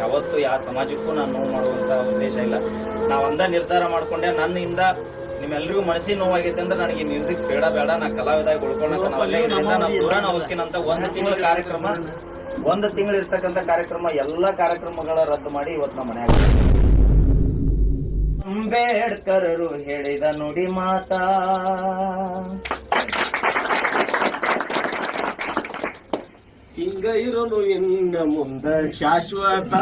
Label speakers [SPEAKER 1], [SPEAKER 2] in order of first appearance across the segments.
[SPEAKER 1] ಯಾವತ್ತೂ ಯಾವ ಸಮಾಜಕ್ಕೂ ನಾನು ನೋವು ಮಾಡುವಂತ ಉದ್ದೇಶ ಇಲ್ಲ. ನಾವು ಒಂದ ನಿರ್ಧಾರ ಮಾಡ್ಕೊಂಡೆ, ನನ್ನಿಂದ ನಿಮ್ಮೆಲ್ಲರಿಗೂ ಮನಸ್ಸಿನ ನೋವಾಗೈತೆ ಅಂದ್ರೆ ನನಗೆ ಮ್ಯೂಸಿಕ್ ಬೇಡ ಬೇಡ, ನಾ ಕಲಾವಿದಾಗಿ ಉಳ್ಕೊಳಕ ನಾ ದೂರ ಹೋಗ್ತೀನಂತ ಒಂದು ತಿಂಗಳ ಕಾರ್ಯಕ್ರಮ, ಒಂದು ತಿಂಗಳು ಇರ್ತಕ್ಕಂಥ ಕಾರ್ಯಕ್ರಮ, ಎಲ್ಲಾ ಕಾರ್ಯಕ್ರಮಗಳ ರದ್ದು ಮಾಡಿ ಇವತ್ತು ನಮ್ಮ ಮನೆ ಅಂಬೇಡ್ಕರರು ಹೇಳಿದ ನುಡಿ ಮಾತಾ
[SPEAKER 2] ಹಿಂಗ ಇರೋನು ಇನ್ನ ಮುಂದ ಶಾಶ್ವತ
[SPEAKER 3] ಬಾಬಾ ಸಾಹೇಬ್ ಅಂಬೇಡ್ಕರ್ ಅವರಿಗೆ ಡಾಕ್ಟರ್ ಬಾಬಾ ಸಾಹೇಬ್ ಅಂಬೇಡ್ಕರ್ ಅವರಿಗೆ ಭೀಮವಾದ ದಂತ ಸಂಘರ್ಷ ಸಮಿತಿಗೆ ಡಾಕ್ಟರ್ ಬಾಬಾ ಇನ್ನ ಮುಂದ ಶಾಶ್ವತ.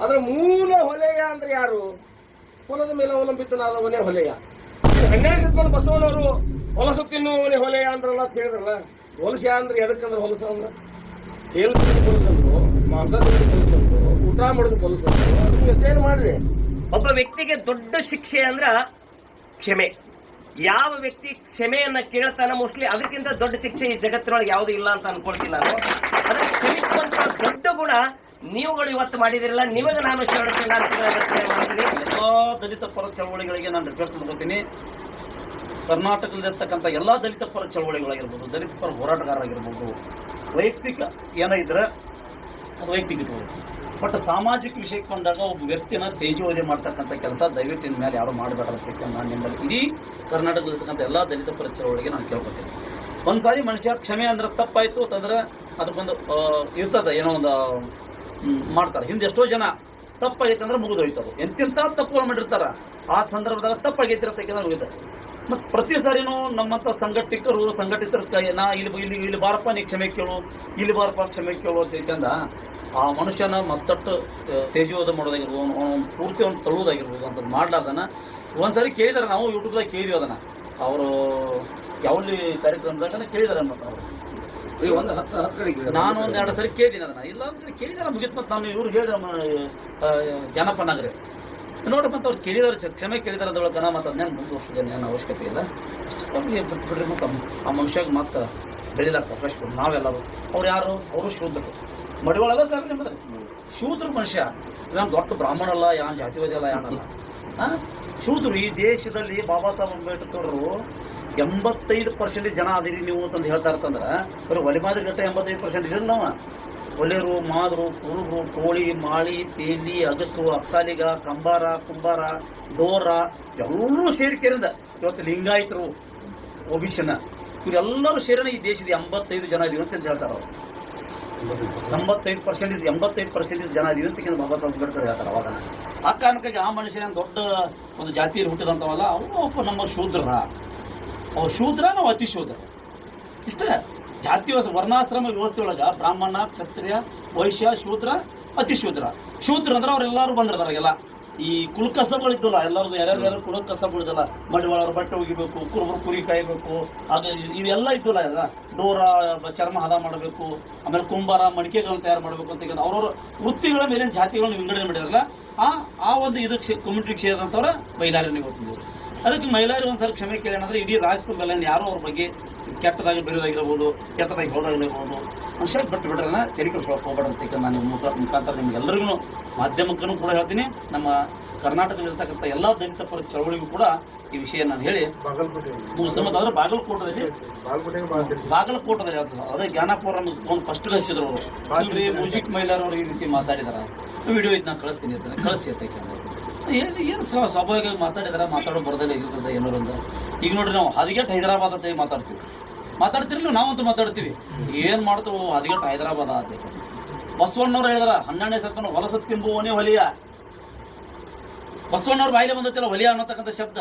[SPEAKER 2] ಅದ್ರ ಮೂಲ ಹೊಲೆಯ ಅಂದ್ರೆ ಯಾರು? ಹೊಲದ ಮೇಲೆ ಅವಲಂಬಿತನಾದವನೇ ಹೊಲೆಯ. ಹನ್ನೆರಡು ಬಸವನವರು ಹೊಲಸು ತಿನ್ನುವವನೇ ಹೊಲೆಯ ಅಂದ್ರಲ್ಲ ಅಂತ ಹೇಳಿದ್ರಲ್ಲ ಹೊಲಸ ಅಂದ್ರೆ ಎದಕ್ಕಂದ್ರೆ ಹೊಲಸ ಅಂದ್ರ? ತಿಂದು ಹೊಲಸಂದ್ರು ಮಾಂಸ ತಿಂದು ಹೊಲಸಂದ್ರು ಊಟ ಮಾಡೋದು ಹೊಲಸಂದ್ರು ಏನು ಮಾಡ್ರಿ
[SPEAKER 4] ಒಬ್ಬ ವ್ಯಕ್ತಿಗೆ ದೊಡ್ಡ ಶಿಕ್ಷೆ ಅಂದ್ರ ಕ್ಷಮೆ. ಯಾವ ವ್ಯಕ್ತಿ ಕ್ಷಮೆಯನ್ನ ಕೇಳ್ತಾನ ಮೋಸ್ಟ್ಲಿ ಅದಕ್ಕಿಂತ ದೊಡ್ಡ ಶಿಕ್ಷೆ ಈ ಜಗತ್ತಿನೊಳಗೆ ಯಾವುದು ಇಲ್ಲ ಅಂತ ಅನ್ಕೊಳ್ತೀನಿ ನಾನು. ಅದಕ್ಕೆ ಕ್ಷಮಿಸುವಂತ ದೊಡ್ಡ ಗುಣ ನೀವುಗಳು ಇವತ್ತು ಮಾಡಿದಿರಲ್ಲ ನಿಮಗೆ ನಾನು ಶರಣ ಮಾಡ್ತೀನಿ.
[SPEAKER 1] ಎಲ್ಲಾ ದಲಿತ ಪರ ಚಳವಳಿಗಳಿಗೆ ನಾನು ರಿಕ್ವೆಸ್ಟ್ ಮಾಡ್ಕೊತೀನಿ. ಕರ್ನಾಟಕದಲ್ಲಿರ್ತಕ್ಕಂಥ ಎಲ್ಲಾ ದಲಿತ ಪರ ಚಳವಳಿಗಳಾಗಿರ್ಬೋದು ದಲಿತ ಪರ ಹೋರಾಟಗಾರರಾಗಿರ್ಬೋದು ವೈಯಕ್ತಿಕ ಇದ್ರೆ ಅದು ವೈಯಕ್ತಿಕ ಇಟ್ಕೊಬೇಕು ಬಟ್ ಸಾಮಾಜಿಕ ವಿಷಯಕ್ಕೆ ಬಂದಾಗ ಒಬ್ಬ ವ್ಯಕ್ತಿನ ತೇಜೋವಧೆ ಮಾಡ್ತಕ್ಕಂಥ ಕೆಲಸ ದಯವಿಟ್ಟು ಇನ್ ಮೇಲೆ ಯಾರು ಮಾಡಬೇಡ ಅಂತ ನಾನು ನಿಮ್ಮಲ್ಲಿ ಇಡೀ ಕರ್ನಾಟಕದಲ್ಲಿರ್ತಕ್ಕಂಥ ಎಲ್ಲ ದಲಿತ ಪರ ಒಳಗೆ ನಾನು ಕೇಳ್ಕೊತೀನಿ. ಒಂದ್ಸಾರಿ ಮನುಷ್ಯ ಕ್ಷಮೆ ಅಂದ್ರೆ ತಪ್ಪಾಯಿತು ಅಂತಂದ್ರೆ ಅದಕ್ಕೊಂದು ಇರ್ತದೆ ಏನೋ ಒಂದು ಮಾಡ್ತಾರೆ. ಹಿಂದೆ ಎಷ್ಟೋ ಜನ ತಪ್ಪಾಗೈತೆ ಅಂದ್ರೆ ಮುಗಿದೋಯ್ತದೆ. ಎಂತಿಂತ ತಪ್ಪುಗಳು ಮಾಡಿರ್ತಾರೆ, ಆ ಸಂದರ್ಭದಾಗ ತಪ್ಪಾಗೈತಿರತ್ತಕ್ಕೆ ಮುಗಿತಾರೆ ಮತ್ ಪ್ರತಿ ಸಾರಿನೂ ನಮ್ಮಂತ ಸಂಘಟಿಕರು ಸಂಘಟಿತರ ಕೈ ನಾ ಇಲ್ಲಿ ಇಲ್ಲಿ ಇಲ್ಲಿ ಬಾರಪ್ಪ ನೀ ಕ್ಷಮೆ ಕೇಳು ಇಲ್ಲಿ ಬಾರಪ್ಪ ಕ್ಷಮೆ ಕೇಳು ಅಂತ ಹೇಳ್ಕಂದ ಆ ಮನುಷ್ಯನ ಮತ್ತಟ್ಟು ತೇಜೋದ ಮಾಡೋದಾಗಿರ್ಬೋದು ಅವನು ಪೂರ್ತಿ ಅವ್ನು ತಳ್ಳುವುದಾಗಿರ್ಬೋದು ಅಂತ ಮಾಡ್ಲಾರ್ದನ ಒಂದ್ಸರಿ ಕೇಳಿದಾರೆ ನಾವು ಯೂಟ್ಯೂಬ್ದಾಗ ಕೇಳಿದ್ವಿ ಅದನ್ನ. ಅವರು ಯಾವಲ್ಲಿ ಕಾರ್ಯಕ್ರಮದಾಗ ಕೇಳಿದಾರೆ ಅನ್ನೋದು ಅವರು.
[SPEAKER 2] ಒಂದು ಹತ್ತು ಹತ್ತು
[SPEAKER 1] ನಾನು ಒಂದ್ ಎರಡು ಸರಿ ಕೇಳಿದ್ದೀನಿ ಅದನ್ನ. ಇಲ್ಲ ಅಂದ್ರೆ ಕೇಳಿದಾರ ಮುಗಿತ್ ಮತ್ತೆ ನಾನು ಇವ್ರು ಹೇಳಿದ ಜನಪ ನಗರ. ನೋಡ್ರಿ ಮತ್ತೆ ಅವ್ರು ಕೇಳಿದಾರೆ ಕ್ಷಮೆ ಕೇಳಿದಾರೆ ಗಣ ಮತ್ತೆ ಅದನ್ನೇನು ಮುಂದುವರ್ಸೋದೇನು ಏನು ಅವಶ್ಯಕತೆ ಇಲ್ಲ. ಅಷ್ಟೊಂದು ಬಿಟ್ಬಿಡ್ರಿ ಬಿಡ್ರಿ ಮತ್ತೆ ಆ ಮನುಷ್ಯಾಗ ಮತ್ತೆ ಬೆಳಿಲಾಕ ಕೊಡು. ನಾವೆಲ್ಲರೂ. ಅವ್ರು ಯಾರು? ಅವರು ಶೂದ್ರರು. ಮಡಿವಾಳಲ್ಲ ಸರ್ ನಿಮ್ಮದ್ರಿ ಶೂದ್ರ ಮನುಷ್ಯ. ನಾನು ದೊಡ್ಡ ಬ್ರಾಹ್ಮಣ ಅಲ್ಲ ಯಾನ್ ಜಾತಿವಾದಿ ಅಲ್ಲ ಯಾನಲ್ಲ ಶೂದ್ರು ಈ ದೇಶದಲ್ಲಿ ಬಾಬಾ ಸಾಹೇಬ್ ಅಂಬೇಡ್ಕರ್ ಎಂಬತ್ತೈದು ಪರ್ಸೆಂಟೇಜ್ ಜನ ಅದಿರಿ ನೀವು ಅಂತಂದು ಹೇಳ್ತಾ ಇರ್ತಂದ್ರೆ. ಬರೀ ಒಲೆ ಮಾದರಿ ಗಟ್ಟ ಎಂಬತ್ತೈದು ಪರ್ಸೆಂಟೇಜ್ ನಾವ. ಒಲೆರು, ಮಾದರು ಕುರುಬರು ಕೋಳಿ, ಮಾಳಿ, ತೇಲಿ, ಅಗಸು, ಅಕ್ಸಾಲಿಗ, ಕಂಬಾರ, ಕುಂಬಾರ, ಡೋರ, ಎಲ್ಲರೂ ಸೇರಿಕೆರಿಂದ ಇವತ್ತು ಲಿಂಗಾಯತರು, ಒಬಿಶನ, ಇವರೆಲ್ಲರೂ ಸೇರಿನ ಈ ದೇಶದ ಎಂಬತ್ತೈದು ಜನ ಇದೀವಿ ಅಂತ ಹೇಳ್ತಾರೆ ಅವರು. ಎಂಬತ್ತೈದು ಪರ್ಸೆಂಟೇಜ್ ಎಂಬತ್ತೈದು ಪರ್ಸೆಂಟೇಜ್ ಜನ ಅಂತ ಬಾಬಾ ಸಾಹೇಬ್ ಅಂಬೇಡ್ಕರ್ ಹೇಳ್ತಾರೆ ಅವಾಗ. ಆ ಕಾರಣಕ್ಕಾಗಿ ಆ ಮನುಷ್ಯನ ದೊಡ್ಡ ಒಂದು ಜಾತಿಯಲ್ಲಿ ಹುಟ್ಟಿದಂಥವಲ್ಲ ಒಬ್ಬ ನಮ್ಮ ಶೂದ್ರ ಅವ್ರು ಶೂದ್ರ ನಾವು ಅತಿ ಶೂದ್ರ ಇಷ್ಟ. ಜಾತಿ ವರ್ಣಾಶ್ರಮ ವ್ಯವಸ್ಥೆ ಒಳಗ ಬ್ರಾಹ್ಮಣ, ಕ್ಷತ್ರಿಯ, ವೈಶ್ಯ, ಶೂದ್ರ ಅತಿ ಶೂದ್ರ ಶೂದ್ರ ಅಂದ್ರೆ ಅವ್ರೆಲ್ಲಾರು ಎಲ್ಲ. ಈ ಕುಲ ಕಸಬಗಳು ಇದ್ದಲ್ಲ, ಎಲ್ಲರದು ಯಾರ್ಯಾರು ಕುಲ ಮಡಿವಾಳ ಮಡಿವಾಳವ್ರ ಬಟ್ಟೆ ಒಗಿಬೇಕು, ಕುರುಬರು ಕುರಿ ಕಾಯಬೇಕು ಅದು ಇವೆಲ್ಲ ಇದ್ದಲ್ಲ ಎಲ್ಲ. ಡೋರ, ಚರ್ಮ ಹದ ಮಾಡಬೇಕು, ಆಮೇಲೆ ಕುಂಬಾರ, ಮಡಿಕೆಗಳನ್ನ ತಯಾರು ಮಾಡಬೇಕು ಅಂತ ಅವ್ರವ್ರ ವೃತ್ತಿಗಳ ಮೇಲಿನ ಜಾತಿಗಳನ್ನ ವಿಂಗಡಣೆ ಮಾಡಿದಾರಲ್ಲ ಆ ಆ ಒಂದು ಇದಕ್ಕೆ ಕಮ್ಯುನಿಟಿಗೆ ಸೇರಿದಂಥವ್ರ ಬೈಲಾರಿ ಗೊತ್ತಿದ್ದೀವಿ ಅದಕ್ಕೆ ಮಹಿಳೆಯರು ಒಂದ್ಸಲ ಕ್ಷಮೆ ಕೇಳೋಣ ಅಂದ್ರೆ ಇಡೀ ರಾಜಕೀಯ ಯಾರೋ ಅವ್ರ ಬಗ್ಗೆ ಕೆಟ್ಟದಾಗಿ ಬರೆಯೋದಾಗಿರ್ಬೋದು ಕೆಟ್ಟದಾಗಿ ಹೊಡೆದಾಗಿರ್ಬೋದು ಮನುಷ್ಯ ಬಿಟ್ಟು ಬಿಡೋದನ್ನ ತೆರಿಗೆ ಸ್ವಲ್ಪ ಹೋಗ್ಬೇಡ ಅಂತ ಈಗ ನಾನು ಮುಖ- ಮುಖಾಂತರ ನಿಮ್ಗೆಲ್ಲರಿಗೂ ಮಾಧ್ಯಮಕ್ಕೂ ಕೂಡ ಹೇಳ್ತೀನಿ. ನಮ್ಮ ಕರ್ನಾಟಕದಲ್ಲಿರ್ತಕ್ಕಂಥ ಎಲ್ಲ ದಲಿತ ಪರ ಚಳವಳಿಗೂ ಕೂಡ ಈ ವಿಷಯ ನಾನು ಹೇಳಿ
[SPEAKER 2] ಬಾಗಲಕೋಟೆ
[SPEAKER 1] ಅಂದ್ರೆ ಬಾಗಲಕೋಟದಲ್ಲಿ ಬಾಗಲಕೋಟದಲ್ಲಿ ಅದೇ ಜ್ಞಾನಪುರ ಫಸ್ಟ್ ಕಳಿಸಿದ್ರು ಅವರು. ಮ್ಯೂಸಿಕ್ ಅವರು ಈ ರೀತಿ ಮಾತಾಡಿದಾರ. ವಿಡಿಯೋ ಇದನ್ನ ಕಳಿಸ್ತೀನಿ ಅಂತ ಕಳಿಸಿ ಅಂತ ಏನು ಏನು ಸ್ವ- ಸ್ವಾಭಾವಿಕವಾಗಿ ಮಾತಾಡಿದಾರ? ಮಾತಾಡೋ ಬರದಲ್ಲ ಇರ್ತದೆ ಏನೋ ಒಂದು. ಈಗ ನೋಡ್ರಿ ನಾವು ಹದಿಗೆಟ್ಟು ಹೈದರಾಬಾದ್ ಅಂತ ಮಾತಾಡ್ತೀವಿ. ಮಾತಾಡ್ತಿರ್ಲಿ ನಾವಂತೂ ಮಾತಾಡ್ತೀವಿ. ಏನ್ ಮಾಡ್ತಾರೋ ಅದಕ್ಕೆ ಹೈದರಾಬಾದ್ ಆದ್ರೆ ಬಸವಣ್ಣವ್ರು ಹೇಳಿದ್ರ, ಹನ್ನೆರಡನೇ ಶತಮಾನ ಹೊಲಸ ತಿಂಬುವನೇ ಹೊಲಿಯ ಬಸವಣ್ಣವ್ರ ಬಾಯಿಲೆ ಬಂದತ್ತಿಲ್ಲ ಹೊಲಿಯ ಅನ್ನತಕ್ಕಂಥ ಶಬ್ದ.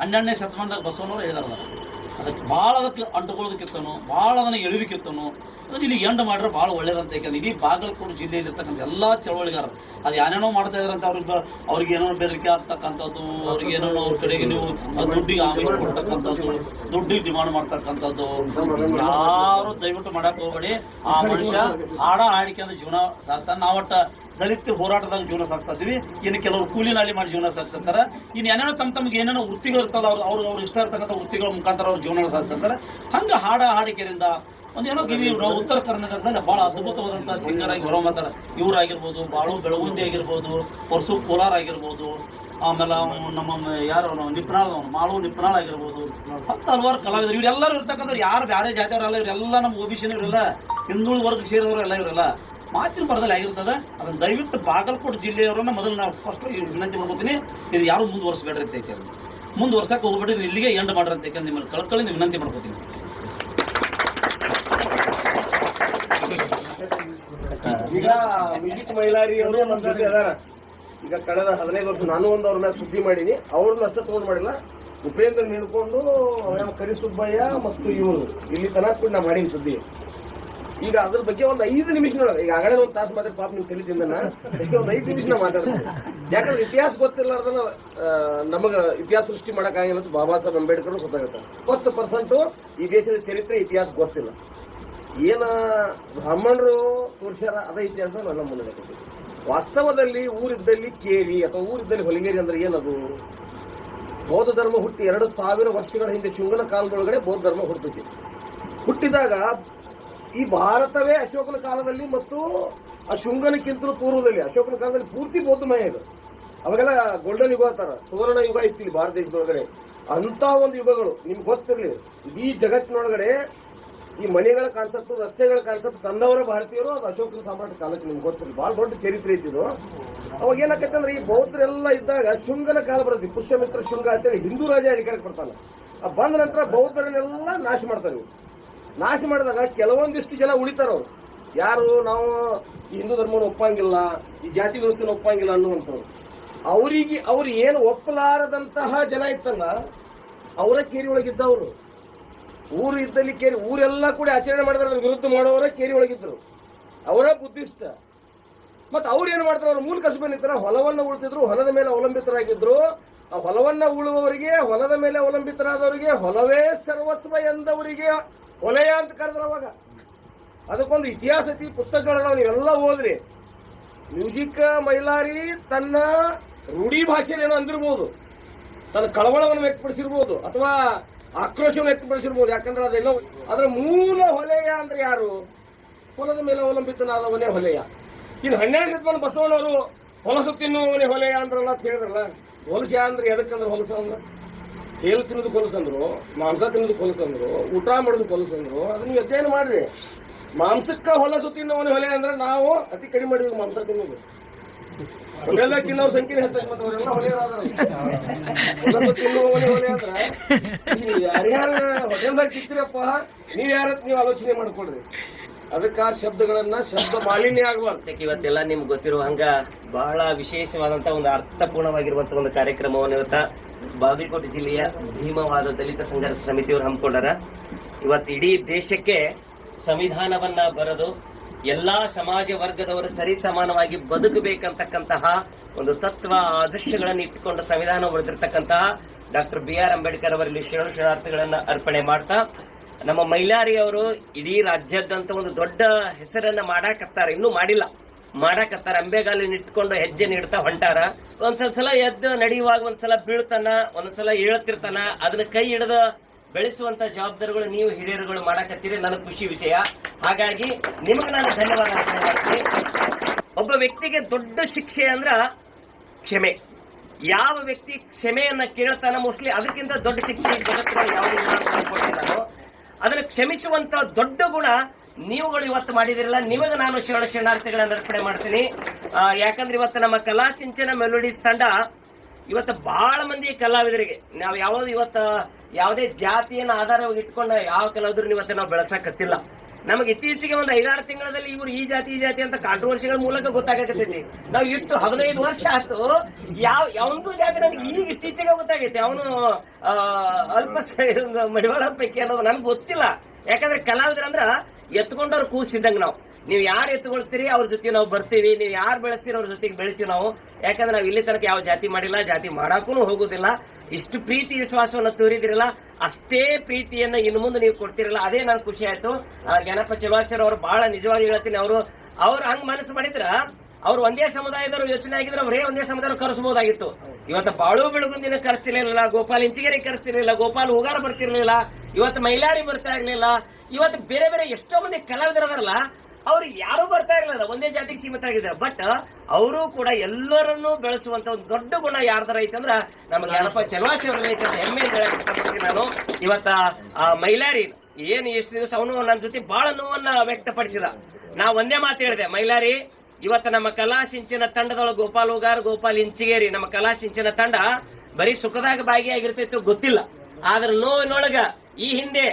[SPEAKER 1] ಹನ್ನೆರಡನೇ ಶತಮಾನದಾಗ ಬಸವಣ್ಣವ್ರು ಹೇಳಿದಾರಲ್ಲ. ಅದಕ್ಕೆ ಭಾಳ ಅದಕ್ಕೆ ಅಂಟುಕೊಳ್ಳೋದಕ್ಕಿತ್ತನು, ಭಾಳ ಅದನ್ನ ಎಳೆದಕ್ಕಿತ್ತನು ಅದನ್ನ ಇಲ್ಲಿ ಎಂಡ್ ಮಾಡ್ರೆ ಭಾಳ ಒಳ್ಳೇದಂತ. ಯಾಕಂದ್ರೆ ಇಡೀ ಬಾಗಲಕೋಟೆ ಜಿಲ್ಲೆಯಲ್ಲಿ ಇರ್ತಕ್ಕಂಥ ಎಲ್ಲಾ ಚಳವಳಿಗಾರರು, ಅದು ಏನೇನೋ ಮಾಡ್ತಾ ಇದಾರೆ ಅಂತ ಅವ್ರಿಗೆ ಅವ್ರಿಗೆ ಏನೋ ಬೆದರಿಕೆ ಆಗ್ತಕ್ಕಂಥದ್ದು, ಅವ್ರಿಗೆ ಏನೋ ಅವ್ರ ಕಡೆಗೆ ನೀವು ದುಡ್ಡಿಗೆ ಆಮಿಷ ಕೊಡ್ತಕ್ಕಂಥದ್ದು, ದುಡ್ಡಿಗೆ ಡಿಮಾಂಡ್ ಮಾಡ್ತಕ್ಕಂಥದ್ದು, ಯಾರು ದಯವಿಟ್ಟು ಮಾಡಕ್ ಹೋಗ್ಬೇಡಿ. ಆ ಮನುಷ್ಯ ಹಾಡ ಅಂದ್ರೆ ಜೀವನ ಸಾಕ್ತಾನೆ ನಾವಟ್ಟ ದಲಿತ ಹೋರಾಟದಾಗ ಜೀವನ ಸಾಕ್ತಾ ಇದೀವಿ ಇನ್ನು ಕೆಲವರು ಕೂಲಿ ನಾಳಿ ಮಾಡಿ ಜೀವನ ಸಾಗಿಸ್ತಾರೆ. ಇನ್ನು ಏನೇನೋ ತಮ್ಮ ತಮ್ಗೆ ಏನೇನೋ ವೃತ್ತಿಗಳು ಇರ್ತದ ಅವ್ರು ಅವ್ರು ಅವ್ರು ಇಷ್ಟ ಇರ್ತಕ್ಕಂಥ ವೃತ್ತಿಗಳ ಮುಖಾಂತರ ಅವ್ರ ಜೀವನ ಸಾಗಿಸ್ತಾರೆ ಹಂಗ ಹಾಡ ಹಾಡಿಕೆರಿಂದ ಒಂದೇನೋ ಕಿವಿ, ನಾವು ಉತ್ತರ ಕರ್ನಾಟಕದಲ್ಲಿ ಬಹಳ ಅದ್ಭುತವಾದಂತಹ ಸಿಂಗರ್ ಆಗಿ ಹೊರಮಾತಾರ ಇವರಾಗಿರ್ಬೋದು, ಬಾಳು ಬೆಳಗುಂದಿ ಆಗಿರ್ಬೋದು, ಹೊರಸು ಕೋಲಾರ ಆಗಿರ್ಬೋದು, ಆಮೇಲೆ ನಮ್ಮ ಯಾರು ಅವ್ನು? ನಿಪ್ನಾಳ್ ಅವನು, ಮಾಳು ನಿಪ್ನಾಳ ಆಗಿರ್ಬೋದು. ಹತ್ತು ಹಲವಾರು ಕಲಾವಿದರು. ಇವರೆಲ್ಲರೂ ಇರ್ತಕ್ಕಂಥ ಯಾರು ಬೇರೆ ಜಾತಿಯವರಲ್ಲ ಇವರೆಲ್ಲ ನಮ್ಮ ಒಬಿಸಿನ ಇವರೆಲ್ಲ ಹಿಂದುಳಿದ ವರ್ಗ ಸೇರಿದವರೆಲ್ಲ ಇವರೆಲ್ಲ. ಮಾತಿನ ಬರದಲ್ಲಿ ಆಗಿರ್ತದೆ. ಅದನ್ನ ದಯವಿಟ್ಟು ಬಾಗಲಕೋಟೆ ಜಿಲ್ಲೆಯವರನ್ನ ಮೊದಲು ನಾವು ಸ್ಪಷ್ಟ ವಿನಂತಿ ಮಾಡ್ಕೊತೀನಿ. ಇದು ಯಾರು ಮುಂದುವರ್ಸ್ಬೇಡ್ರಿ ಅಂತ ಮುಂದುವರ್ಸಕ್ಕೆ ಇದು ಇಲ್ಲಿಗೆ ಎಂಡ್ ಮಾಡ್ರಿ ಅಂತ ನಿಮ್ಮನ್ನು ಕಳ್ಕೊಳ್ಳಿ ವಿನಂತಿ ಮಾಡ್ಕೊತೀನಿ ಸರ್.
[SPEAKER 2] ಈಗ ಮ್ಯೂಸಿಕ್ ಮೈಲಾರಿ ಅವರು ನಮ್ಮ ಜೊತೆ ಈಗ ಕಳೆದ ಹದಿನೈದು ವರ್ಷ ನಾನು ಒಂದು ಅವ್ರ ಮೇಲೆ ಸುದ್ದಿ ಮಾಡೀನಿ. ಅವ್ರನ್ನ ಅಷ್ಟೇ ತಗೊಂಡ್ ಮಾಡಿಲ್ಲ. ಉಪೇಂದ್ರ ಅವ್ರ ಕರಿಸುಬ್ಬಯ್ಯ ಮತ್ತು ಇವರು. ಇಲ್ಲಿ ತನಕ ನಾ ಮಾಡೀನಿ ಸುದ್ದಿ. ಈಗ ಅದ್ರ ಬಗ್ಗೆ ಒಂದು ಐದು ನಿಮಿಷ ಈಗ ಆಗಲೇ ಒಂದು ತಾಸು ಮಾತ್ರ ಪಾಪ ನಿಮ್ಗೆ ತಿಳಿದಿಂದ ಒಂದು ಐದು ನಿಮಿಷ ನಾ ಮಾತಾಡ್ತೀನಿ ಯಾಕಂದ್ರೆ ಇತಿಹಾಸ ಗೊತ್ತಿಲ್ಲಾರ್ದನ ನಮಗ ಇತಿಹಾಸ ಸೃಷ್ಟಿ ಮಾಡಕ್ಕಾಗಿಲ್ಲ ಆಗಿಲ್ಲ ಬಾಬಾ ಸಾಹೇಬ್ ಅಂಬೇಡ್ಕರ್ ಗೊತ್ತಾಗುತ್ತೆ ಇಪ್ಪತ್ತು ಪರ್ಸೆಂಟ್ ಈ ದೇಶದ ಚರಿತ್ರೆ ಇತಿಹಾಸ ಗೊತ್ತಿಲ್ಲ. ಏನ ಬ್ರಾಹ್ಮಣರು ಪುರುಷರ ಅದ ಇತಿಹಾಸ ನನ್ನ ಮುಂದೆ ವಾಸ್ತವದಲ್ಲಿ ಊರಿದ್ದಲ್ಲಿ ಕೇರಿ ಅಥವಾ ಊರಿದ್ದಲ್ಲಿ ಹೊಲಿಗೇರಿ ಅಂದ್ರೆ ಏನದು? ಬೌದ್ಧ ಧರ್ಮ ಹುಟ್ಟಿ ಎರಡು ಸಾವಿರ ವರ್ಷಗಳ ಹಿಂದೆ ಶುಂಗನ ಕಾಲದೊಳಗಡೆ ಬೌದ್ಧ ಧರ್ಮ ಹುಟ್ಟುತ್ತೆ ಹುಟ್ಟಿದಾಗ ಈ ಭಾರತವೇ ಅಶೋಕನ ಕಾಲದಲ್ಲಿ ಮತ್ತು ಆ ಶೃಂಗನಕ್ಕಿಂತಲೂ ಪೂರ್ವದಲ್ಲಿ, ಅಶೋಕನ ಕಾಲದಲ್ಲಿ ಪೂರ್ತಿ ಬೌದ್ಧಮಯ ಇದು. ಅವಾಗೆಲ್ಲ ಗೋಲ್ಡನ್ ಯುಗ ಅಂತಾರ, ಸುವರ್ಣ ಯುಗ ಇತ್ತು ಭಾರತ ದೇಶದೊಳಗಡೆ. ಅಂತ ಒಂದು ಯುಗಗಳು, ನಿಮ್ಗೆ ಗೊತ್ತಿರಲಿ, ಇಡೀ ಜಗತ್ತಿನೊಳಗಡೆ ಈ ಮನೆಗಳ ಕಾನ್ಸೆಪ್ಟ್, ರಸ್ತೆಗಳ ಕಾನ್ಸೆಪ್ಟ್ ತಂದವರ ಭಾರತೀಯರು, ಅದು ಅಶೋಕನ ಸಾಮ್ರಾಟ ಕಾಲಕ್ಕೆ ನಿಮ್ಗೆ ಗೊತ್ತಿಲ್ಲ. ಬಹಳ ದೊಡ್ಡ ಚರಿತ್ರೆ ಇದ್ದಿದ್ರು ಅವಾಗ ಏನಾಕತ್ತೆ ಅಂದ್ರೆ ಈ ಬೌದ್ಧರೆಲ್ಲ ಇದ್ದಾಗ ಶೃಂಗನ ಕಾಲ ಬರುತ್ತೆ ಪುಷ್ಯಮಿತ್ರ ಅಂತ ಅಂತೇಳಿ ಹಿಂದೂ ರಾಜ ಅಧಿಕಾರಕ್ಕೆ ಬರ್ತಾನೆ. ಆ ಬಂದ ನಂತರ ಬೌದ್ಧರನ್ನೆಲ್ಲ ನಾಶ ಮಾಡ್ತಾರೆ. ನಾಶ ಮಾಡಿದಾಗ ಕೆಲವೊಂದಿಷ್ಟು ಜನ ಉಳಿತಾರ ಅವ್ರು. ಯಾರು ನಾವು ಹಿಂದೂ ಧರ್ಮನ ಒಪ್ಪಂಗಿಲ್ಲ, ಈ ಜಾತಿ ವ್ಯವಸ್ಥೆನ ಒಪ್ಪಂಗಿಲ್ಲ ಅನ್ನುವಂಥವ್ರು. ಅವರಿಗೆ ಅವ್ರು ಏನು ಒಪ್ಪಲಾರದಂತಹ ಜನ ಇತ್ತಲ್ಲ, ಅವರ ಕೇರಿ ಒಳಗಿದ್ದವರು. ಊರು ಇದ್ದಲ್ಲಿ ಕೇರಿ, ಊರೆಲ್ಲ ಕೂಡ ಆಚರಣೆ ಮಾಡಿದ್ರೆ ಅದ್ರ ವಿರುದ್ಧ ಮಾಡೋರ ಕೇರಿ ಒಳಗಿದ್ರು. ಅವರ ಬುದ್ಧಿಷ್ಟ ಮತ್ತೆ ಅವ್ರು ಏನು ಮಾಡ್ತಾರೆ? ಅವ್ರ ಮೂಲ ಕಸಬನಿತರ ಹೊಲವನ್ನು ಉಳ್ತಿದ್ರು, ಹೊಲದ ಮೇಲೆ ಅವಲಂಬಿತರಾಗಿದ್ರು. ಆ ಹೊಲವನ್ನ ಉಳುವವರಿಗೆ, ಹೊಲದ ಮೇಲೆ ಅವಲಂಬಿತರಾದವರಿಗೆ ಹೊಲವೇ ಸರ್ವಸ್ವ ಎಂದವರಿಗೆ ಹೊಲೆಯ ಅಂತ ಕರೆದ್ರ ಅವಾಗ. ಅದಕ್ಕೊಂದು ಇತಿಹಾಸ ಐತಿ, ಪುಸ್ತಕಗಳನ್ನ ನೀವೆಲ್ಲ ಓದ್ರಿ. ಮ್ಯೂಸಿಕ್, ಮೈಲಾರಿ, ತನ್ನ ರೂಢಿ ಭಾಷೆಯಲ್ಲಿ ಏನೋ ಅಂದಿರ್ಬೋದು. ತನ್ನ ಕಳವಳವನ್ನು ವ್ಯಕ್ತಪಡಿಸಿರ್ಬೋದು. ಅಥವಾ ಆಕ್ರೋಶವನ್ನು ವ್ಯಕ್ತಪಡಿಸಿರ್ಬೋದು. ಯಾಕಂದ್ರೆ ಅದೆಲ್ಲ ಅದರ ಮೂಲ ಹೊಲೆಯ ಅಂದ್ರೆ ಯಾರು? ಹೊಲದ ಮೇಲೆ ಅವಲಂಬಿತನಾದವನೇ ಹೊಲೆಯ. ಇನ್ನು ಹನ್ನೆರಡು ಬಸವಣ್ಣವರು ಹೊಲಸು ತಿನ್ನುವವನೇ ಹೊಲೆಯ ಅಂದ್ರಲ್ಲ ಅಂತ ಹೇಳಿದ್ರಲ್ಲ, ಹೊಲಸ ಅಂದ್ರೆ ಎದಕ್ಕಂದ್ರೆ ಹೊಲಸ ಅಂದ್ರೆ? ಹೇಳು ತಿನ್ನೋದು ಕೊಲಸಂದ್ರು ಮಾಂಸ ತಿನ್ನೋದು ಕೊಲಸಂದ್ರು ಊಟ ಮಾಡೋದು ಕೊಲಸಂದ್ರು ಅದನ್ನ ಅಧ್ಯಯನ ಮಾಡ್ರಿ. ಮಾಂಸಕ್ಕ ಹೊಲಸು ತಿನ್ನುವನೇ ಹೊಲೆ ಅಂದ್ರೆ ನಾವು ಅತಿ ಕಡಿಮೆ ಮಾಡಿದ್ವಿ ಮಾಂಸ ತಿನ್ನೋದು ಹೊಲೆಲ್ಲ ತಿನ್ನೋರ್ ಸಂಖ್ಯೆ ಹೆಚ್ಚಾಗಿ ಮತ್ತೆ ಅವರೆಲ್ಲ ಹೊಲೆ ತಿನ್ನುವವನೇ ಹೊಲೆ ಅಂದ್ರ ಈ ಹರಿಯಾಣ ಹೋಟೆಲ್ದಾಗ ತಿಂತೀರಪ್ಪ, ನೀವ್ ಯಾರ ನೀವು ಆಲೋಚನೆ ಮಾಡ್ಕೊಳ್ರಿ. ಅದಕ್ಕ ಶಬ್ದಗಳನ್ನ ಶಬ್ದ ಮಾಲಿನ್ಯ ಆಗಬಾರ್ದು.
[SPEAKER 4] ಇವತ್ತೆಲ್ಲ ನಿಮ್ಗೆ ಗೊತ್ತಿರುವ ಹಂಗ ಬಹಳ ವಿಶೇಷವಾದಂತ ಒಂದು ಅರ್ಥಪೂರ್ಣವಾಗಿರುವಂತ ಒಂದು ಕಾರ್ಯಕ್ರಮವನ್ನು ಇವತ್ತ ಬಾಗಲಕೋಟೆ ಜಿಲ್ಲೆಯ ಭೀಮವಾದ ದಲಿತ ಸಂಘರ್ಷ ಸಮಿತಿಯವರು ಹಮ್ಮಿಕೊಂಡಾರ. ಇವತ್ತು ಇಡೀ ದೇಶಕ್ಕೆ ಸಂವಿಧಾನವನ್ನ ಬರೆದು ಎಲ್ಲಾ ಸಮಾಜ ವರ್ಗದವರು ಸರಿ ಸಮಾನವಾಗಿ ಬದುಕಬೇಕಂತಕ್ಕಂತಹ ಒಂದು ತತ್ವ, ಆದರ್ಶಗಳನ್ನು ಇಟ್ಟುಕೊಂಡು ಸಂವಿಧಾನ ಬರೆದಿರ್ತಕ್ಕಂತಹ ಡಾಕ್ಟರ್ ಬಿ ಆರ್ ಅಂಬೇಡ್ಕರ್ ಅವರಲ್ಲಿ ಶರಣ ಶರಣಾರ್ಥಿಗಳನ್ನ ಅರ್ಪಣೆ ಮಾಡ್ತಾ, ನಮ್ಮ ಮೈಲಾರಿ ಅವರು ಇಡೀ ರಾಜ್ಯಾದ್ಯಂತ ಒಂದು ದೊಡ್ಡ ಹೆಸರನ್ನ ಮಾಡಾಕತ್ತಾರ, ಇನ್ನೂ ಮಾಡಿಲ್ಲ. ಮಾಡಾಕತ್ತಾರ, ಅಂಬೆಗಾಲಿನ ಇಟ್ಕೊಂಡು ಹೆಜ್ಜೆ ನೀಡ್ತಾ ಹೊಂಟಾರ. ಒಂದ್ಸಲ ಎದ್ದು ನಡೆಯುವಾಗ ಒಂದ್ಸಲ ಬೀಳ್ತಾನ, ಒಂದ್ಸಲ ಹೇಳ್ತಿರ್ತಾನ ಅದನ್ನ ಕೈ ಹಿಡಿದ ಬೆಳೆಸುವಂತ ಜವಾಬ್ದಾರಿಗಳು ನೀವು ಹಿರಿಯರುಗಳು ಮಾಡಾಕತ್ತೀರಿ ನನಗೆ ಖುಷಿ ವಿಷಯ. ಹಾಗಾಗಿ ನಿಮಗೆ ನಾನು ಧನ್ಯವಾದ ಮಾಡ್ತೀನಿ ಒಬ್ಬ ವ್ಯಕ್ತಿಗೆ ದೊಡ್ಡ ಶಿಕ್ಷೆ ಅಂದ್ರ ಕ್ಷಮೆ. ಯಾವ ವ್ಯಕ್ತಿ ಕ್ಷಮೆಯನ್ನ ಕೇಳ್ತಾನ ಮೋಸ್ಟ್ಲಿ ಅದಕ್ಕಿಂತ ದೊಡ್ಡ ಶಿಕ್ಷೆ ಈ ಯಾವ ಅದನ್ನ ಕ್ಷಮಿಸುವಂತ ದೊಡ್ಡ ಗುಣ ನೀವುಗಳು ಇವತ್ತು ಮಾಡಿದಿರಲ್ಲ. ನಿಮಗೆ ನಾನು ಶರಣ ಶರಣಾರ್ಥಿಗಳನ್ನ ಅರ್ಪಣೆ ಮಾಡ್ತೀನಿ ಯಾಕಂದ್ರೆ ಇವತ್ತು ನಮ್ಮ ಕಲಾ ಸಿಂಚನ ಮೆಲೋಡಿಸ್ ತಂಡ ಇವತ್ತು ಬಹಳ ಮಂದಿ ಕಲಾವಿದರಿಗೆ, ನಾವು ಯಾವ್ದು ಇವತ್ತು ಯಾವುದೇ ಜಾತಿಯನ್ನು ಆಧಾರವಾಗಿ ಇಟ್ಕೊಂಡು ಯಾವ ಕಲಾವಿದ್ರು ಇವತ್ತು ನಾವು ಬೆಳೆಸಕತ್ತಿಲ್ಲ. ನಮಗೆ ಇತ್ತೀಚೆಗೆ ಒಂದು ಐದಾರು ತಿಂಗಳಲ್ಲಿ ಇವರು ಈ ಜಾತಿ ಈ ಜಾತಿ ಅಂತ ಕಾಂಟ್ರವರ್ಸಿಗಳ ಮೂಲಕ ಗೊತ್ತಾಗತ್ತೈತಿ ನಾವು ಇಟ್ಟು ಹದಿನೈದು ವರ್ಷ ಆಯ್ತು. ಯಾವ, ಯಾವೊಂದು ಜಾತಿ ನನಗೆ ಈಗ ಇತ್ತೀಚೆಗೆ ಗೊತ್ತಾಗೈತೆ. ಅವನು ಅಲ್ಪ ಮಡಿವಾಳ ಪೈಕಿ ಅನ್ನೋದು ನನ್ಗೆ ಗೊತ್ತಿಲ್ಲ. ಯಾಕಂದ್ರೆ ಕಲಾವಿದ್ರಂದ್ರ ಎತ್ಕೊಂಡವ್ರು ಕೂಸಿದ್ದಂಗ ನಾವು. ನೀವು ಯಾರು ಎತ್ಕೊಳ್ತೀರಿ, ಅವ್ರ ಜೊತೆ ನಾವು ಬರ್ತೀವಿ. ನೀವು ಯಾರು ಬೆಳೆಸ್ತೀರಿ, ಅವ್ರ ಜೊತೆಗೆ ಬೆಳಿತೀವಿ ನಾವು. ಯಾಕಂದ್ರೆ ನಾವು ಇಲ್ಲಿ ತನಕ ಯಾವ ಜಾತಿ ಮಾಡಿಲ್ಲ, ಜಾತಿ ಮಾಡಾಕೂ ಹೋಗುದಿಲ್ಲ. ಇಷ್ಟು ಪ್ರೀತಿ, ವಿಶ್ವಾಸವನ್ನು ತೋರಿದಿರಲ್ಲ, ಅಷ್ಟೇ ಪ್ರೀತಿಯನ್ನ ಇನ್ನು ಮುಂದೆ ನೀವು ಕೊಡ್ತಿರಲ್ಲ. ಅದೇ ನನ್ ಖುಷಿ ಆಯ್ತು. ಜ್ಞಾನಪ್ಪ ಚಲವಾಚರ್ ಅವರು ಬಹಳ ನಿಜವಾಗಿ ಹೇಳ್ತೀನಿ. ಅವರು, ಅವ್ರು ಹಂಗ್ ಮನಸ್ಸು ಮಾಡಿದ್ರ, ಅವ್ರು ಒಂದೇ ಸಮುದಾಯದವರು ಯೋಚನೆ ಆಗಿದ್ರೆ ಅವರೇ ಒಂದೇ ಸಮುದಾಯ ಕರೆಸಬಹುದಾಗಿತ್ತು ಇವತ್ತು ಬಾಳು ಬೆಳಗುಂದಿನ ಕರೆಸ್ತಿರ್ಲಿಲ್ಲ, ಗೋಪಾಲ್ ಇಂಚಿಗೆರೆ ಕರೆಸ್ತಿರ್ಲಿಲ್ಲ, ಗೋಪಾಲ್ ಹೋಗಾರ ಬರ್ತಿರ್ಲಿಲ್ಲ, ಇವತ್ತು ಮೈಲಾರಿ ಬರ್ತಾ ಇರ್ಲಿಲ್ಲ. ಇವತ್ತು ಬೇರೆ ಬೇರೆ ಎಷ್ಟೋ ಮಂದಿ ಕಲಾವಿದರದಾರಲ್ಲ ಅವ್ರು ಯಾರು ಬರ್ತಾ ಇರಲಿಲ್ಲ. ಒಂದೇ ಜಾತಿಗೆ ಸೀಮಿತ ಆಗಿದ್ದಾರೆ ಬಟ್ ಅವರು ಕೂಡ ಎಲ್ಲರನ್ನೂ ಬೆಳೆಸುವಂತ ಒಂದು ದೊಡ್ಡ ಗುಣ ಯಾರ್ದಾರ ಅಂದ್ರೆ ನಮ್ಮ ಜ್ಞಾನಪ್ಪ ಚಲವಾಸಿ ಅವ್ರ ಐತೆ ಅಂತ ಹೆಮ್ಮೆ ಹೇಳಕ್ ಇಷ್ಟಪಡ್ತೀನಿ ನಾನು. ಇವತ್ತ ಆ ಮೈಲಾರಿ, ಏನು ಎಷ್ಟು ದಿವಸ ಅವನು ನನ್ನ ಜೊತೆ ಬಹಳ ನೋವನ್ನ ವ್ಯಕ್ತಪಡಿಸಿದ. ನಾ ಒಂದೇ ಮಾತು ಹೇಳಿದೆ, ಮೈಲಾರಿ, ಇವತ್ತ ನಮ್ಮ ಕಲಾ ಸಿಂಚನ ತಂಡದೊಳಗೆ ಗೋಪಾಲ್ ಹೋಗಾರ್, ಗೋಪಾಲ್ ಇಂಚಿಗೇರಿ ನಮ್ಮ ಕಲಾ ಸಿಂಚನ ತಂಡ ಬರೀ ಸುಖದಾಗ ಭಾಗಿಯಾಗಿರ್ತೈತೋ ಗೊತ್ತಿಲ್ಲ. ಆದ್ರೆ ನೋವಿನೊಳಗ ಈ ಹಿಂದೆ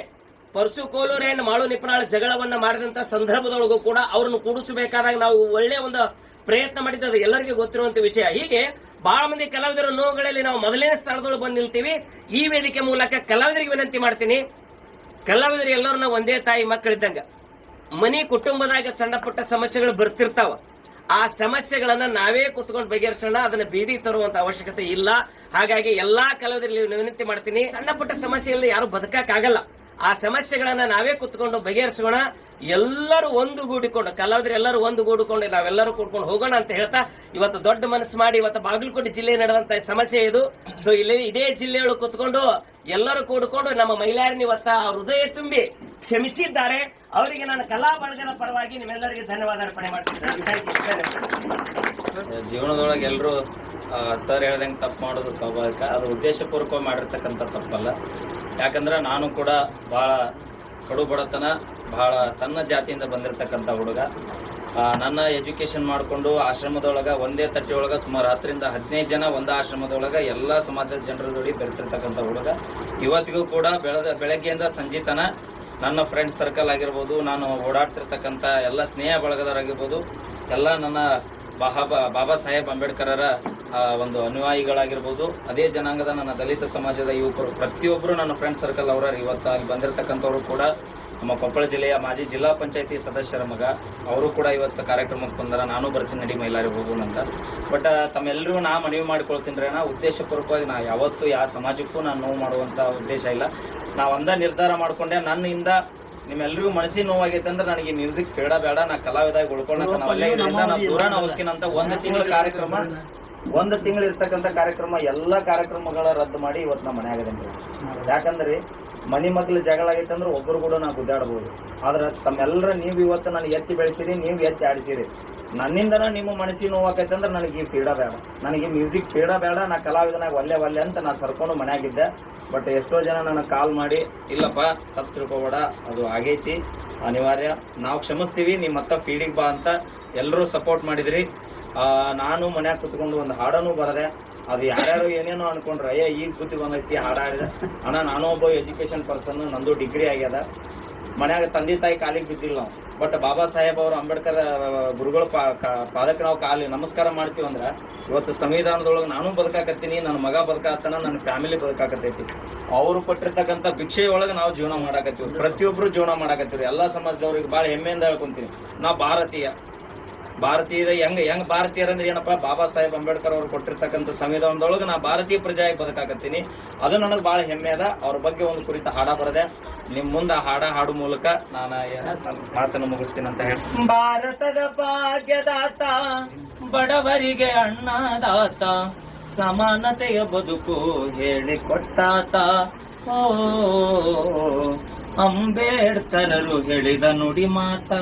[SPEAKER 4] ಪರಶು ಕೋಲೂರು ಅಂಡ್ ಮಾಳು ನಿಪ್ಪನಾಳ ಜಗಳವನ್ನ ಮಾಡಿದಂತ ಸಂದರ್ಭದೊಳಗೂ ಕೂಡ ಅವರನ್ನು ಕೂಡಿಸಬೇಕಾದಾಗ ನಾವು ಒಳ್ಳೆ ಒಂದು ಪ್ರಯತ್ನ ಮಾಡಿದ್ದು ಅದು ಎಲ್ಲರಿಗೂ ಗೊತ್ತಿರುವಂತ ವಿಷಯ. ಹೀಗೆ ಬಹಳ ಮಂದಿ ಕಲಾವಿದರ ನೋವುಗಳಲ್ಲಿ ನಾವು ಮೊದಲನೇ ಸ್ಥಳದೊಳಗೆ ಬಂದು ನಿಲ್ತೀವಿ. ಈ ವೇದಿಕೆ ಮೂಲಕ ಕಲಾವಿದರಿಗೆ ವಿನಂತಿ ಮಾಡ್ತೀನಿ. ಕಲಾವಿದರು ಎಲ್ಲರನ್ನ ಒಂದೇ ತಾಯಿ ಮಕ್ಕಳಿದ್ದಂಗ. ಮನಿ ಕುಟುಂಬದಾಗ ಸಣ್ಣ ಪುಟ್ಟ ಸಮಸ್ಯೆಗಳು ಬರ್ತಿರ್ತಾವ. ಆ ಸಮಸ್ಯೆಗಳನ್ನ ನಾವೇ ಕುತ್ಕೊಂಡು ಬಗೆಹರಿಸೋಣ, ಅದನ್ನ ಬೀದಿ ತರುವಂತ ಅವಶ್ಯಕತೆ ಇಲ್ಲ. ಹಾಗಾಗಿ ಎಲ್ಲಾ ಕಲಾವಿದರಲ್ಲಿ ವಿನಂತಿ ಮಾಡ್ತೀನಿ. ಸಣ್ಣ ಪುಟ್ಟ ಸಮಸ್ಯೆಯಲ್ಲಿ ಯಾರು ಬದುಕಕ್ಕಾಗಲ್ಲ. ಆ ಸಮಸ್ಯೆಗಳನ್ನ ನಾವೇ ಕುತ್ಕೊಂಡು ಬಗೆಹರಿಸೋಣ ಎಲ್ಲರೂ ಒಂದುಗೂಡಿಕೊಂಡು, ಕಲಾವಿದರು ಎಲ್ಲರೂ ಒಂದುಗೂಡಿಕೊಂಡು, ನಾವೆಲ್ಲರೂ ಕೂಡ್ಕೊಂಡು ಹೋಗೋಣ ಅಂತ ಹೇಳ್ತಾ, ಇವತ್ತು ದೊಡ್ಡ ಮನಸ್ಸು ಮಾಡಿ ಇವತ್ತು ಬಾಗಲಕೋಟೆ ಜಿಲ್ಲೆ ನಡೆದಂತ ಸಮಸ್ಯೆ ಇದು. ಸೊ ಇಲ್ಲಿ ಇದೇ ಜಿಲ್ಲೆಯೊಳಗೆ ಕುತ್ಕೊಂಡು ಎಲ್ಲರೂ ಕೂಡಿಕೊಂಡು ನಮ್ಮ ಮಹಿಳೆಯರನ್ನ ಇವತ್ತ ಹೃದಯ ತುಂಬಿ ಕ್ಷಮಿಸಿದ್ದಾರೆ. ಅವರಿಗೆ ನಾನು ಕಲಾ ಬಳಗದ ಪರವಾಗಿ ನಿಮ್ಮೆಲ್ಲರಿಗೆ ಧನ್ಯವಾದ ಅರ್ಪಣೆ you.
[SPEAKER 5] ಜೀವನದೊಳಗೆ ಎಲ್ಲರೂ ಸರ್ ಹೇಳ್ದಂಗೆ ತಪ್ಪು ಮಾಡೋದು ಸ್ವಾಭಾವಿಕ. ಅದು ಉದ್ದೇಶಪೂರ್ವಕವಾಗಿ ಮಾಡಿರ್ತಕ್ಕಂಥ ತಪ್ಪಲ್ಲ. ಯಾಕಂದ್ರೆ ನಾನು ಕೂಡ ಬಹಳ ಕಡು ಬಡತನ, ಬಹಳ ಸಣ್ಣ ಜಾತಿಯಿಂದ ಬಂದಿರತಕ್ಕಂಥ ಹುಡುಗ. ನನ್ನ ಎಜುಕೇಶನ್ ಮಾಡಿಕೊಂಡು ಆಶ್ರಮದೊಳಗ ಒಂದೇ ತಟ್ಟೆಯೊಳಗೆ ಸುಮಾರು ಹತ್ತರಿಂದ ಹದಿನೈದು ಜನ ಒಂದ ಆಶ್ರಮದೊಳಗೆ ಎಲ್ಲಾ ಸಮಾಜದ ಜನರ ಜೋಡಿ ಬೆರೆತಿರ್ತಕ್ಕಂಥ ಹುಡುಗ. ಇವತ್ತಿಗೂ ಕೂಡ ಬೆಳೆದ ಬೆಳಗ್ಗೆಯಿಂದ ಸಂಜೆ ತನ ನನ್ನ ಫ್ರೆಂಡ್ ಸರ್ಕಲ್ ಆಗಿರ್ಬೋದು, ನಾನು ಓಡಾಡ್ತಿರ್ತಕ್ಕಂಥ ಎಲ್ಲ ಸ್ನೇಹ ಬಳಗದವರಾಗಿರ್ಬೋದು, ಎಲ್ಲ ನನ್ನ ಬಾಬಾ ಬಾಬಾ ಸಾಹೇಬ್ ಅಂಬೇಡ್ಕರರ ಒಂದು ಅನುಯಾಯಿಗಳಾಗಿರ್ಬೋದು. ಅದೇ ಜನಾಂಗದ ನನ್ನ ದಲಿತ ಸಮಾಜದ ಯುವಕರು, ಪ್ರತಿಯೊಬ್ಬರು ನನ್ನ ಫ್ರೆಂಡ್ ಸರ್ಕಲ್ ಅವರ ಇವತ್ತು ಅಲ್ಲಿ ಬಂದಿರತಕ್ಕಂಥವ್ರು ಕೂಡ ನಮ್ಮ ಕೊಪ್ಪಳ ಜಿಲ್ಲೆಯ ಮಾಜಿ ಜಿಲ್ಲಾ ಪಂಚಾಯತಿ ಸದಸ್ಯರ ಮಗ, ಅವರು ಕೂಡ ಇವತ್ತು ಕಾರ್ಯಕ್ರಮಕ್ಕೆ ಬಂದರ. ನಾನು ಬರ್ತೀನಿ ನಡಿ ಮೈಲಾರಿ ಹೋಗೋಣ ಅಂತ. ಬಟ್ ತಮ್ಮೆಲ್ಲರೂ ನಾ ಮನವಿ ಮಾಡ್ಕೊಳ್ತೀನಿ ನಾ ಉದ್ದೇಶಪೂರ್ವಕವಾಗಿ ನಾ ಯಾವತ್ತೂ ಯಾವ ಸಮಾಜಕ್ಕೂ ನಾನು ನೋವು ಮಾಡುವಂತ ಉದ್ದೇಶ ಇಲ್ಲ. ನಾ ಒಂದ ನಿರ್ಧಾರ ಮಾಡ್ಕೊಂಡೆ. ನನ್ನಿಂದ ನಿಮ್ಮೆಲ್ಲರಿಗೂ ಮನಸ್ಸಿನ ನೋವಾಗೈತೆ ಅಂದ್ರೆ ನನಗೆ ಮ್ಯೂಸಿಕ್ ಬೇಡ ಬೇಡ. ನಾ ಕಲಾವಿದಾಗಿ ಉಳ್ಕೊಳ್ಳೋಕೆ ನಾವು ಅಲ್ಲೇ ಇರೋದ್ರಿಂದ ನಾ ದೂರ ಹೋಗ್ತೀನಂತ ಒಂದು ತಿಂಗಳ ಕಾರ್ಯಕ್ರಮ ಒಂದು ತಿಂಗಳು ಇರ್ತಕ್ಕಂಥ ಕಾರ್ಯಕ್ರಮ, ಎಲ್ಲಾ ಕಾರ್ಯಕ್ರಮಗಳ ರದ್ದು ಮಾಡಿ ಇವತ್ತು ನಾ ಮನೆಯಾಗದೇನ್ರಿ ಯಾಕಂದ್ರೆ ಮನೆ ಮಗ್ಲ ಜಗಳ ಆಗೈತೆ ಅಂದ್ರೆ ಒಬ್ಬರು ಕೂಡ ನಾವು ಗುದ್ದಾಡಬಹುದು ಆದ್ರೆ ತಮ್ಮೆಲ್ಲರ ನೀವು ಇವತ್ತು ನನಗೆ ಎತ್ತಿ ಬೆಳೆಸಿರಿ, ನೀವು ಎತ್ತಿ ಆಡಿಸಿರಿ. ನನ್ನಿಂದನ ನಿಮ್ಮ ಮನಸ್ಸಿಗೆ ನೋವಾಕೈತೆ ಅಂದ್ರೆ ನನಗೆ ಈ ಫೀಡ ಬೇಡ. ನನಗೆ ಮ್ಯೂಸಿಕ್ ಫೀಡ ಬೇಡ, ನಾ ಕಲಾವಿದನಾಗ ಒಲ್ಲೆ ಒಲ್ಲೆ ಅಂತ ನಾ ಸರ್ಕೊಂಡು ಮನ್ಯಾಗಿದ್ದೆ. ಬಟ್ ಎಷ್ಟೋ ಜನ ನನಗೆ ಕಾಲ್ ಮಾಡಿ, ಇಲ್ಲಪ್ಪ, ತಪ್ಪು ತಿಳ್ಕೊಬೇಡ, ಅದು ಆಗೈತಿ, ಅನಿವಾರ್ಯ. ನಾವು ಕ್ಷಮಿಸ್ತೀವಿ ನಿಮ್ಮ ಮತ್ತ ಫೀಡಿಗೆ ಬಾ ಅಂತ ಎಲ್ಲರೂ ಸಪೋರ್ಟ್ ಮಾಡಿದ್ರಿ. ನಾನು ಮನ್ಯಾಗ ಕುತ್ಕೊಂಡು ಒಂದು ಹಾಡನು ಬರದೆ, ಅದು ಯಾರ್ಯಾರು ಏನೇನೋ ಅನ್ಕೊಂಡ್ರೆ, ಅಯ್ಯ, ಈಗ ಬುದ್ಧಿ ಬಂದೈತಿ, ಹಾಡ ಹಾಡಿದೆ. ಅಣ್ಣ, ನಾನು ಒಬ್ಬ ಎಜುಕೇಶನ್ ಪರ್ಸನ್ ನಂದು ಡಿಗ್ರಿ ಆಗ್ಯದ. ಮನ್ಯಾಗ ತಂದೆ ತಾಯಿ ಕಾಲಿಗೆ ಬಿದ್ದಿಲ್ಲ ನಾವು. ಬಟ್ ಬಾಬಾ ಸಾಹೇಬ್ ಅವರು ಅಂಬೇಡ್ಕರ್ ಗುರುಗಳ ಪಾದಕ್ಕೆ ನಾವು ಕಾಲಿ ನಮಸ್ಕಾರ ಮಾಡ್ತೀವಿ ಅಂದ್ರೆ, ಇವತ್ತು ಸಂವಿಧಾನದೊಳಗೆ ನಾನು ಬದುಕಾಕತ್ತೀನಿ ನನ್ನ ಮಗ ಬದುಕಾತನ ನನ್ನ ಫ್ಯಾಮಿಲಿ ಬದುಕಾಕತ್ತೈತಿ. ಅವರು ಕೊಟ್ಟಿರ್ತಕ್ಕಂಥ ಭಿಕ್ಷೆಯೊಳಗೆ ನಾವು ಜೀವನ ಮಾಡಾಕತ್ತೀವಿ. ಪ್ರತಿಯೊಬ್ರು ಜೀವನ ಮಾಡಾಕತ್ತೀವಿ. ಎಲ್ಲಾ ಸಮಾಜದವ್ರಿಗೆ ಬಹಳ ಹೆಮ್ಮೆಯಿಂದ ಹೇಳ್ಕೊಂತೀನಿ. ನಾ ಭಾರತೀಯ. ಭಾರತೀಯ ಹೆಂಗ್ ಹೆಂಗ್ ಭಾರತೀಯರ ಅಂದ್ರೆ ಏನಪ್ಪ? ಬಾಬಾ ಸಾಹೇಬ್ ಅಂಬೇಡ್ಕರ್ ಅವರು ಕೊಟ್ಟಿರ್ತಕ್ಕಂಥ ಸಂವಿಧಾನದೊಳಗೆ ನಾ ಭಾರತೀಯ ಪ್ರಜೆಯಾಗಿ ಬದುಕಾಕತ್ತೀನಿ. ಅದು ನನಗೆ ಬಹಳ ಹೆಮ್ಮೆ ಅದ. ಅವ್ರ ಬಗ್ಗೆ ಒಂದು ಕುರಿತ ಹಾಡ ಬರದೆ. ನಿಮ್ ಮುಂದೆ ಹಾಡ ಹಾಡು ಮೂಲಕ ನಾನು ಮಾತನ್ನು ಮುಗಿಸ್ತೀನಿ ಅಂತ ಹೇಳಿ
[SPEAKER 1] ಭಾರತದ ಭಾಗ್ಯದಾತ, ಬಡವರಿಗೆ ಅಣ್ಣದಾತ, ಸಮಾನತೆಯ ಬದುಕು ಹೇಳಿಕೊಟ್ಟಾತ. ಓ, ಅಂಬೇಡ್ಕರರು ಹೇಳಿದ ನುಡಿ ಮಾತಾ.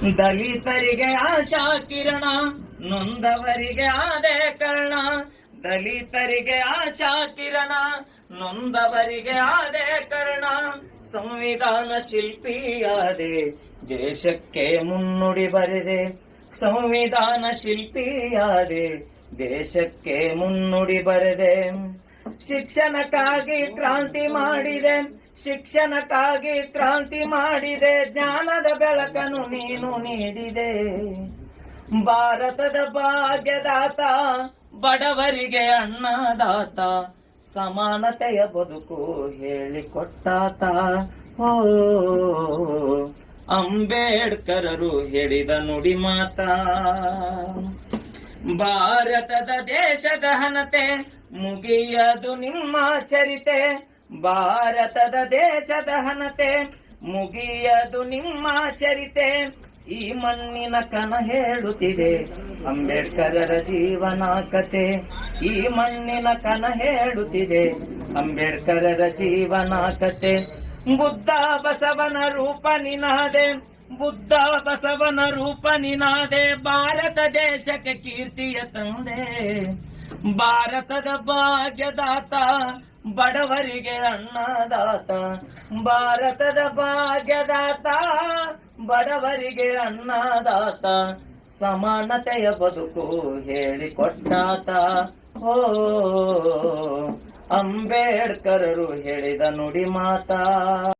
[SPEAKER 1] ದಲಿತರಿಗೆ ಆಶಾ ಕಿರಣ, ನೊಂದವರಿಗೆ ಆದೆ ಕರ್ಣ. ದಲಿತರಿಗೆ ಆಶಾ ಕಿರಣ, ನೊಂದವರಿಗೆ ಆದೆ ಕರ್ಣ. ಸಂವಿಧಾನ ಶಿಲ್ಪಿಯಾದೆ ದೇಶಕ್ಕೆ ಮುನ್ನುಡಿ ಬರೆದೆ. ಸಂವಿಧಾನ ಶಿಲ್ಪಿಯಾದೆ ದೇಶಕ್ಕೆ ಮುನ್ನುಡಿ ಬರೆದೆ. ಶಿಕ್ಷಣಕ್ಕಾಗಿ ಕ್ರಾಂತಿ ಮಾಡಿದೆ. ಶಿಕ್ಷಣಕ್ಕಾಗಿ ಕ್ರಾಂತಿ ಮಾಡಿದೆ. ಜ್ಞಾನದ ಬೆಳಕನ್ನು ನೀನು ನೀಡಿದೆ. ಭಾರತದ ಭಾಗ್ಯದಾತ, ಬಡವರಿಗೆ ಅನ್ನದಾತ, ಸಮಾನತೆಯ ಬದುಕು ಹೇಳಿಕೊಟ್ಟಾತ. ಓ, ಅಂಬೇಡ್ಕರರು ಹೇಳಿದ ನುಡಿ ಮಾತಾ. ಭಾರತದ ದೇಶದ ಹನತೆ ಮುಗಿಯದು ನಿಮ್ಮ ಚರಿತೆ, ಭಾರತದ ದೇಶದ ಹನತೆ. ಮುಗಿಯದು ನಿಮ್ಮ ಚರಿತೆ, ಈ ಮಣ್ಣಿನ ಕನ ಹೇಳುತ್ತಿದೆ. ಅಂಬೇಡ್ಕರರ ಜೀವನ ಕತೆ, ಈ ಮಣ್ಣಿನ ಕನ ಹೇಳುತ್ತಿದೆ. ಅಂಬೇಡ್ಕರರ ಜೀವನ ಕತೆ,
[SPEAKER 5] ಬುದ್ಧ ಬಸವನ ರೂಪ ನಿನಾದೆ. ಬುದ್ಧ ಬಸವನ ರೂಪ ನಿನಾದೆ, ಭಾರತ ದೇಶಕ್ಕೆ ಕೀರ್ತಿಯ ತಂದೆ. ಭಾರತದ ಭಾಗ್ಯದಾತ, ಬಡವರಿಗೆ ಅನ್ನದಾತ ಭಾರತದ ಭಾಗ್ಯದಾತ, ಬಡವರಿಗೆ ಅನ್ನದಾತ ಸಮಾನತೆಯ ಬದುಕು ಹೇಳಿಕೊಟ್ಟಾತ. ಓ ಅಂಬೇಡ್ಕರರು ಹೇಳಿದ ನುಡಿ ಮಾತಾ